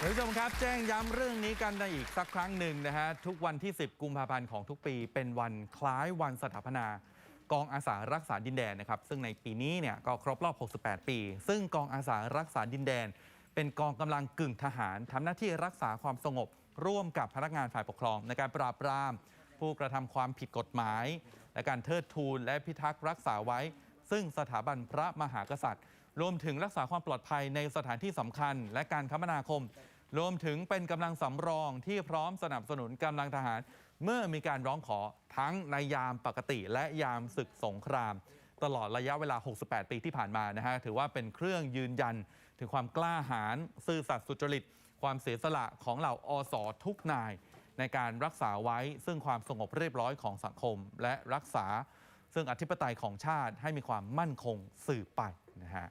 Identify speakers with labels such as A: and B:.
A: ท่านผู้ชมครับแจ้งย้ำเรื่องนี้กันในอีกสักครั้งหนึ่งนะฮะทุกวันที่ 10 กุมภาพันธ์ของทุกปี เป็นวันคล้ายวันสถาปนากองอาสารักษาดินแดนนะครับ ซึ่งในปีนี้เนี่ยก็ครบรอบ 68 ปี ซึ่งกองอาสารักษาดินแดน เป็นกองกำลังกึ่งทหารทำหน้าที่รักษาความสงบ ร่วมกับพนักงานฝ่ายปกครอง ในการปราบปราม ผู้กระทำความผิดกฎหมาย และการเทิดทูนและพิทักษ์รักษาไว้ ซึ่งสถาบันพระมหากษัตริย์ รวมถึงรักษาความปลอดภัยในสถานที่สำคัญ และการคมนาคม รวมถึงเป็นกำลังสำรองที่พร้อมสนับสนุนกำลังทหาร เมื่อมีการร้องขอทั้งในยามปกติและยามศึกสงคราม ตลอดระยะเวลา 68 ปีที่ผ่านมานะฮะถือว่าเป็นเครื่องยืนยัน ถึงความกล้าหาญซื่อสัตย์สุจริต ความเสียสละของเหล่าอสทุกนาย ในการรักษาไว้ซึ่งความสงบเรียบร้อยของสังคม และรักษาซึ่งอธิปไตยของชาติให้มีความมั่นคงสืบไปนะฮะ